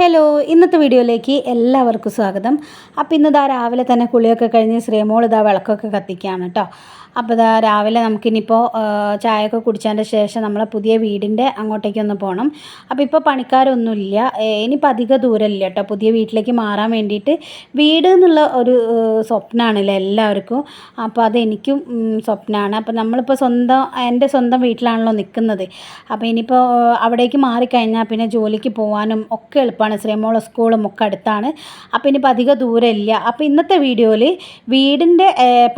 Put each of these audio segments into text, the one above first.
Hello ഇന്നത്തെ വീഡിയോയിലേക്ക് എല്ലാവർക്കും സ്വാഗതം. അപ്പോൾ ഇന്ന് രാവിലെ തന്നെ കുളിയൊക്കെ കഴിഞ്ഞ് ശ്രീമോൾ ഇതാ വിളക്കൊക്കെ കത്തിക്കുകയാണ് കേട്ടോ. അപ്പോൾ ഇതാ രാവിലെ നമുക്കിനിപ്പോൾ ആ, ചായയൊക്കെ കുടിച്ചതിന്റെ ശേഷം നമ്മളെ പുതിയ വീടിന്റെ അങ്ങോട്ടേക്കൊന്ന് പോകണം അപ്പോൾ ഇപ്പോൾ പണിക്കാരൊന്നുമില്ല. ഇനിയിപ്പോൾ അധിക ദൂരമില്ല കേട്ടോ. പുതിയ വീട്ടിലേക്ക് മാറാൻ വേണ്ടിയിട്ട് വീട് എന്നുള്ള ഒരു സ്വപ്നമാണല്ലോ എല്ലാവർക്കും. അപ്പോൾ അതെനിക്കും സ്വപ്നമാണ് അപ്പോൾ നമ്മളിപ്പോൾ സ്വന്തം എന്റെ സ്വന്തം വീട്ടിലാണല്ലോ നിൽക്കുന്നത്. അപ്പോൾ ഇനിയിപ്പോൾ അവിടേക്ക് മാറിക്കഴിഞ്ഞാൽ പിന്നെ ജോലിക്ക് പോകാനും ഒക്കെ എളുപ്പമാണ്. ശ്രീമോള സ്കൂളും ഒക്കെ അടുത്താണ്. അപ്പോൾ ഇനിയിപ്പോൾ അധിക ദൂരമില്ല. അപ്പോൾ ഇന്നത്തെ വീഡിയോയിൽ വീടിന്റെ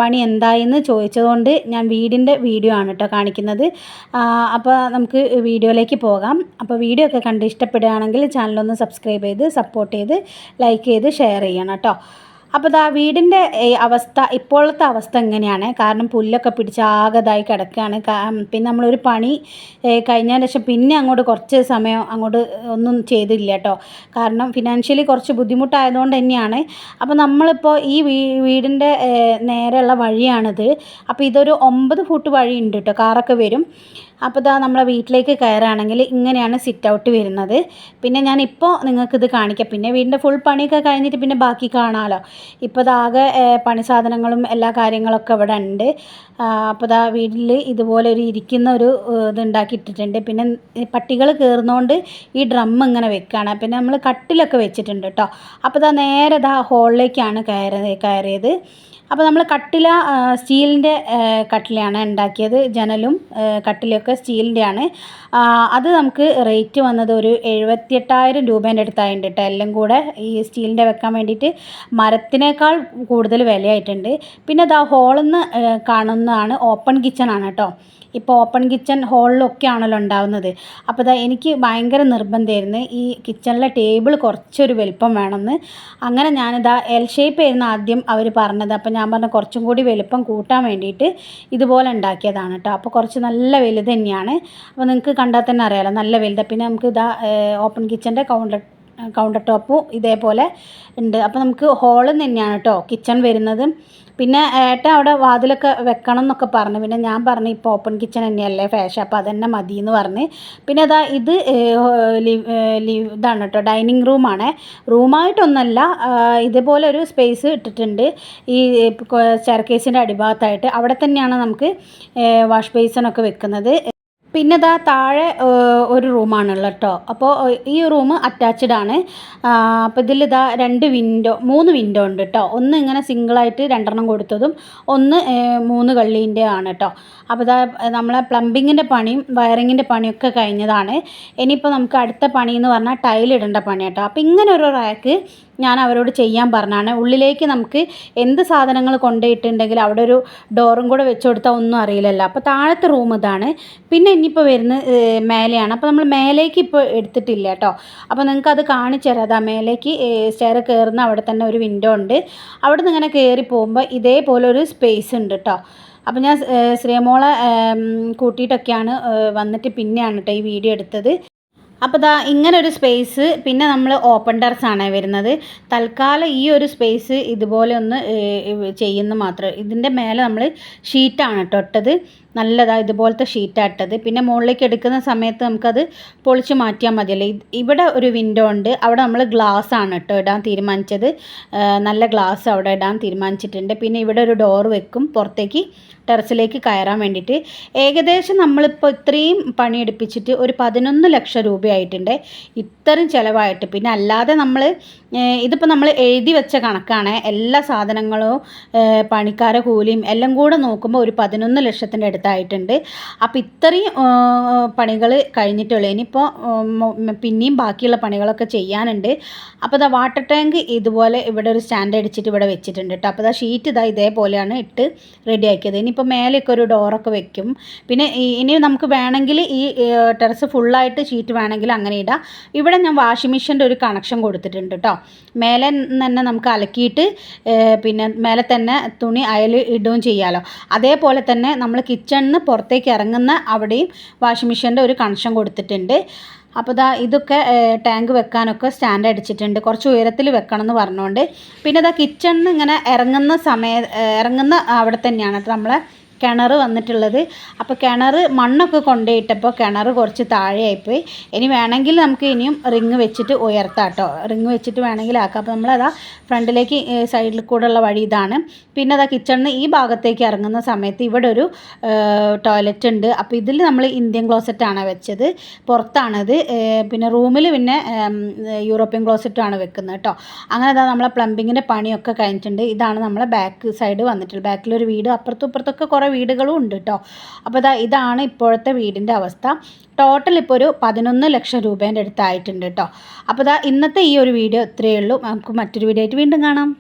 പണി എന്തായെന്ന് ചോദിച്ചതുകൊണ്ട് ഞാൻ വീടിന്റെ വീഡിയോ ആണ് കേട്ടോ കാണിക്കുന്നത്. അപ്പോൾ നമുക്ക് വീഡിയോയിലേക്ക് പോകാം. അപ്പോൾ വീഡിയോ ഒക്കെ കണ്ട് ഇഷ്ടപ്പെടുകയാണെങ്കിൽ ചാനലൊന്ന് സബ്സ്ക്രൈബ് ചെയ്ത് സപ്പോർട്ട് ചെയ്ത് ലൈക്ക് ചെയ്ത് ഷെയർ ചെയ്യണം കേട്ടോ അപ്പോൾ ആ വീടിന്റെ അവസ്ഥ ഇപ്പോഴത്തെ അവസ്ഥ എങ്ങനെയാണ്? കാരണം പുല്ലൊക്കെ പിടിച്ച് ആകതായി കിടക്കുകയാണ്. പിന്നെ നമ്മളൊരു പണി കഴിഞ്ഞാൽ പക്ഷെ ശേഷം പിന്നെ അങ്ങോട്ട് കുറച്ച് സമയം അങ്ങോട്ട് ഒന്നും ചെയ്തില്ല കേട്ടോ. കാരണം ഫിനാൻഷ്യലി കുറച്ച് ബുദ്ധിമുട്ടായതുകൊണ്ട് തന്നെയാണ്. അപ്പോൾ നമ്മളിപ്പോൾ ഈ വീ വീടിന്റെ നേരെയുള്ള വഴിയാണിത്. അപ്പോൾ ഇതൊരു ഒമ്പത് ഫുട്ട് വഴി ഉണ്ട് കേട്ടോ കാറൊക്കെ വരും. അപ്പോൾ ഇതാ നമ്മളെ വീട്ടിലേക്ക് കയറുകയാണെങ്കിൽ ഇങ്ങനെയാണ് സിറ്റ് ഔട്ട് വരുന്നത്. പിന്നെ ഞാൻ ഇപ്പോൾ നിങ്ങൾക്കിത് കാണിക്കാം. പിന്നെ വീടിന്റെ ഫുൾ പണിയൊക്കെ കഴിഞ്ഞിട്ട് പിന്നെ ബാക്കി കാണാമല്ലോ ഇപ്പോൾ ഇതാകെ പണി സാധനങ്ങളും എല്ലാ കാര്യങ്ങളൊക്കെ ഇവിടെ ഉണ്ട്. അപ്പോൾ ഇതാ വീട്ടിൽ ഇതുപോലെ ഒരു ഇരിക്കുന്ന ഒരു ഇത് ഉണ്ടാക്കിയിട്ടിട്ടുണ്ട്. പിന്നെ പട്ടികൾ കയറുന്നതുകൊണ്ട് ഈ ഡ്രം ഇങ്ങനെ വെക്കുകയാണ് പിന്നെ നമ്മൾ കട്ടിലൊക്കെ വെച്ചിട്ടുണ്ട് കേട്ടോ അപ്പോൾ ഇതാ നേരെ ഇതാ ഹോളിലേക്കാണ് കയറി കയറിയത്. അപ്പോൾ നമ്മൾ കട്ടില സ്റ്റീലിന്റെ കട്ടിലയാണ് ഉണ്ടാക്കിയത് ജനലും കട്ടിലൊക്കെ സ്റ്റീലിന്റെയാണ് അത് നമുക്ക് റേറ്റ് വന്നത് ഒരു എഴുപത്തിയെട്ടായിരം രൂപേന്റെ അടുത്തായിട്ടുണ്ട് കേട്ടോ എല്ലാം കൂടെ ഈ സ്റ്റീലിന്റെ വെക്കാൻ വേണ്ടിയിട്ട് മരത്തിനേക്കാൾ കൂടുതൽ വിലയായിട്ടുണ്ട്. പിന്നെ ആ ഹോളിൽ നിന്ന് കാണുന്നതാണ് ഓപ്പൺ കിച്ചൺ ആണ് കേട്ടോ ഇപ്പോൾ ഓപ്പൺ കിച്ചൺ ഹോളിലൊക്കെ ആണല്ലോ ഉണ്ടാവുന്നത്. അപ്പോൾ ഇതാ എനിക്ക് ഭയങ്കര നിർബന്ധമായിരുന്നു ഈ കിച്ചണിലെ ടേബിൾ കുറച്ചൊരു വലുപ്പം വേണമെന്ന്. അങ്ങനെ ഞാനിതാ എൽ ഷേപ്പ് ആയിരുന്നു ആദ്യം അവർ പറഞ്ഞത്. അപ്പോൾ ഞാൻ പറഞ്ഞ കുറച്ചും കൂടി വലുപ്പം കൂട്ടാൻ വേണ്ടിയിട്ട് ഇതുപോലെ ഉണ്ടാക്കിയതാണ് കേട്ടോ. അപ്പോൾ കുറച്ച് നല്ല വലുത് തന്നെയാണ്. അപ്പോൾ നിങ്ങൾക്ക് കണ്ടാൽ തന്നെ അറിയാമല്ലോ നല്ല വലുതാണ് പിന്നെ നമുക്ക് ഇതാ ഓപ്പൺ കിച്ചന്റെ കൗണ്ടർ കൗണ്ടർ ടോപ്പും ഇതേപോലെ ഉണ്ട്. അപ്പോൾ നമുക്ക് ഹോളും തന്നെയാണ് കേട്ടോ കിച്ചൺ വരുന്നത്. പിന്നെ ഏട്ട അവിടെ വാതിലൊക്കെ വെക്കണം എന്നൊക്കെ പറഞ്ഞു. പിന്നെ ഞാൻ പറഞ്ഞു ഇപ്പോൾ ഓപ്പൺ കിച്ചൺ തന്നെയല്ലേ ഫാഷൻ അപ്പോൾ അതന്നെ മതി എന്ന് പറഞ്ഞ്. പിന്നെ അതാ ഇത് ഇതാണ് കേട്ടോ ഡൈനിങ് റൂമാണ് റൂമായിട്ടൊന്നല്ല ഇതേപോലെ ഒരു സ്പേസ് ഇട്ടിട്ടുണ്ട്. ഈ സ്റ്റെയർക്കേസിന്റെ അടിഭാഗത്തായിട്ട്. അവിടെ തന്നെയാണ് നമുക്ക് വാഷ് ബേസിനൊക്കെ വെക്കുന്നത്. പിന്നെ ഇതാ താഴെ ഒരു റൂമാണുള്ളത് കേട്ടോ. അപ്പോൾ ഈ റൂം അറ്റാച്ച്ഡ് ആണ്. അപ്പോൾ ഇതിൽ ഇതാ രണ്ട് വിൻഡോ മൂന്ന് വിൻഡോ ഉണ്ട് കേട്ടോ. ഒന്ന് ഇങ്ങനെ സിംഗിളായിട്ട് രണ്ടെണ്ണം കൊടുത്തതും ഒന്ന് മൂന്ന് കള്ളീന്റെ ആണ് കേട്ടോ. അപ്പോൾ ഇതാ നമ്മളെ പ്ലംബിങ്ങിന്റെ പണിയും വയറിങ്ങിന്റെ പണിയൊക്കെ കഴിഞ്ഞതാണ്. ഇനിയിപ്പോൾ നമുക്ക് അടുത്ത പണി എന്ന് പറഞ്ഞാൽ ടൈലിടേണ്ട പണി കേട്ടോ. അപ്പോൾ ഇങ്ങനെ ഒരു റാക്ക് ഞാൻ അവരോട് ചെയ്യാൻ പറഞ്ഞാണ്. ഉള്ളിലേക്ക് നമുക്ക് എന്ത് സാധനങ്ങൾ കൊണ്ടുപോയിട്ടുണ്ടെങ്കിൽ അവിടെ ഒരു ഡോറും കൂടെ വെച്ച് കൊടുത്താൽ ഒന്നും അറിയില്ലല്ലോ. അപ്പോൾ താഴത്തെ റൂം ഇതാണ്. പിന്നെ ഇനിയിപ്പോൾ വരുന്ന ഏഹ്, മേലെയാണ്. അപ്പോൾ നമ്മൾ മേലേക്ക് ഇപ്പോൾ എടുത്തിട്ടില്ല കേട്ടോ. അപ്പോൾ നിങ്ങൾക്ക് അത് കാണിച്ചു തരാം. അതാ മേലേക്ക് സ്റ്റെയർ കയറുന്ന അവിടെ തന്നെ ഒരു വിൻഡോ ഉണ്ട്. അവിടെ നിന്ന് ഇങ്ങനെ കയറി പോകുമ്പോൾ ഇതേപോലെ ഒരു സ്പേസ് ഉണ്ട് കേട്ടോ. അപ്പോൾ ഞാൻ ശ്രീമോളെ കൂട്ടിയിട്ടൊക്കെയാണ് വന്നിട്ട് പിന്നെയാണ് കേട്ടോ ഈ വീഡിയോ എടുത്തത്. അപ്പോൾ ദാ ഇങ്ങനെ ഒരു സ്പേസ് പിന്നെ നമ്മൾ ഓപ്പൺ ടെറസ് ആണ് വരുന്നത്. തൽക്കാലം ഈ ഒരു സ്പേസ് ഇതുപോലെ ഒന്ന് ചെയ്യുന്ന മാത്രം. ഇതിന്റെ മേലെ നമ്മൾ ഷീറ്റാണ് കേട്ടോ ഇട്ടത്. നല്ലതാ ഇതുപോലത്തെ ഷീറ്റാട്ടത്. പിന്നെ മുകളിലേക്ക് എടുക്കുന്ന സമയത്ത് നമുക്കത് പൊളിച്ച് മാറ്റിയാൽ മതിയല്ലേ. ഇവിടെ ഒരു വിൻഡോ ഉണ്ട്. അവിടെ നമ്മൾ ഗ്ലാസ് ആണ് കേട്ടോ ഇടാൻ തീരുമാനിച്ചത്. നല്ല ഗ്ലാസ് അവിടെ ഇടാൻ തീരുമാനിച്ചിട്ടുണ്ട്. പിന്നെ ഇവിടെ ഒരു ഡോർ വെക്കും. പുറത്തേക്ക് ടെറസിലേക്ക് കയറാൻ വേണ്ടിയിട്ട്. ഏകദേശം നമ്മളിപ്പോൾ ഇത്രയും പണിയെടുപ്പിച്ചിട്ട് ഒരു പതിനൊന്ന് ലക്ഷം രൂപയായിട്ടുണ്ട്. ഇത്രയും ചിലവായിട്ട്. പിന്നെ അല്ലാതെ നമ്മൾ ഇതിപ്പോൾ നമ്മൾ എഴുതി വെച്ച കണക്കാണ്. എല്ലാ സാധനങ്ങളും പണിക്കാര കൂലിയും എല്ലാം കൂടെ നോക്കുമ്പോൾ ഒരു പതിനൊന്ന് ലക്ഷത്തിന്റെ അടുത്തായിട്ടുണ്ട്. അപ്പോൾ ഇത്രയും പണികൾ കഴിഞ്ഞിട്ടുള്ളൂ. ഇനിയിപ്പോൾ പിന്നെയും ബാക്കിയുള്ള പണികളൊക്കെ ചെയ്യാനുണ്ട്. അപ്പോൾ ഇതാ വാട്ടർ ടാങ്ക് ഇതുപോലെ ഇവിടെ ഒരു സ്റ്റാൻഡ് അടിച്ചിട്ട് ഇവിടെ വെച്ചിട്ടുണ്ട് കേട്ടോ അപ്പോൾ ഇതാ ഷീറ്റ് ഇതാ ഇതേപോലെയാണ് ഇട്ട് റെഡിയാക്കിയത്. ഇനിയിപ്പോൾ മേലെയൊക്കെ ഒരു ഡോറൊക്കെ വെക്കും. പിന്നെ ഇനി നമുക്ക് വേണമെങ്കിൽ ഈ ടെറസ് ഫുള്ളായിട്ട് ഷീറ്റ് വേണമെങ്കിൽ അങ്ങനെ ഇടാം. ഇവിടെ ഞാൻ വാഷിംഗ് മെഷീന്റെ ഒരു കണക്ഷൻ കൊടുത്തിട്ടുണ്ട് കേട്ടോ മേലെ തന്നെ നമുക്ക് അലക്കിയിട്ട് പിന്നെ മേലെ തന്നെ തുണി അയൽ ഇടുകയും ചെയ്യാമല്ലോ അതേപോലെ തന്നെ നമ്മൾ കിച്ചണിൽ നിന്ന് പുറത്തേക്ക് ഇറങ്ങുന്ന അവിടെയും വാഷിംഗ് മെഷീന്റെ ഒരു കണക്ഷൻ കൊടുത്തിട്ടുണ്ട്. അപ്പോൾ ഇതാ ഇതൊക്കെ ടാങ്ക് വെക്കാനൊക്കെ സ്റ്റാൻഡ് അടിച്ചിട്ടുണ്ട്. കുറച്ച് ഉയരത്തിൽ വെക്കണം എന്ന് പറഞ്ഞുകൊണ്ട്. പിന്നെ ഇതാ കിച്ചണിൽ ഇങ്ങനെ ഇറങ്ങുന്ന സമയ ഇറങ്ങുന്ന അവിടെ തന്നെയാണ്. നമ്മളെ കിണർ വന്നിട്ടുള്ളത്. അപ്പോൾ കിണർ മണ്ണൊക്കെ കൊണ്ടുപോയിട്ടപ്പോൾ കിണർ കുറച്ച് താഴെയായിപ്പോയി. ഇനി വേണമെങ്കിൽ നമുക്ക് ഇനിയും റിങ് വെച്ചിട്ട് ഉയർത്താം കേട്ടോ. റിങ് വെച്ചിട്ട് വേണമെങ്കിൽ ആക്കാം. അപ്പോൾ നമ്മളതാ ഫ്രണ്ടിലേക്ക് സൈഡിൽ കൂടെ ഉള്ള വഴി ഇതാണ്. പിന്നെ അതാ കിച്ചണിന് ഈ ഭാഗത്തേക്ക് ഇറങ്ങുന്ന സമയത്ത് ഇവിടെ ഒരു ടോയ്ലറ്റ് ഉണ്ട്. അപ്പോൾ ഇതിൽ നമ്മൾ ഇന്ത്യൻ ക്ലോസറ്റാണ് വെച്ചത്. പുറത്താണത്. പിന്നെ റൂമിൽ പിന്നെ യൂറോപ്യൻ ക്ലോസറ്റാണ് വെക്കുന്നത് കേട്ടോ. അങ്ങനെ അതാ നമ്മളെ പ്ലംബിങ്ങിന്റെ പണിയൊക്കെ കഴിഞ്ഞിട്ടുണ്ട്. ഇതാണ് നമ്മളെ ബാക്ക് സൈഡ് വന്നിട്ടുള്ളത്. ബാക്കിലൊരു വീട് അപ്പുറത്തും ഇപ്പുറത്തൊക്കെ കുറേ വീടുകളും ഉണ്ട് കേട്ടോ അപ്പോൾ ഇതാ ഇതാണ് ഇപ്പോഴത്തെ വീടിന്റെ അവസ്ഥ. ടോട്ടൽ ഇപ്പോൾ ഒരു പതിനൊന്ന് ലക്ഷം രൂപേന്റെ അടുത്തായിട്ടുണ്ട് കേട്ടോ അപ്പോൾ ഇതാ ഇന്നത്തെ ഈ ഒരു വീഡിയോ ഇത്രയേ ഉള്ളൂ. നമുക്ക് മറ്റൊരു വീഡിയോ ആയിട്ട് വീണ്ടും കാണാം.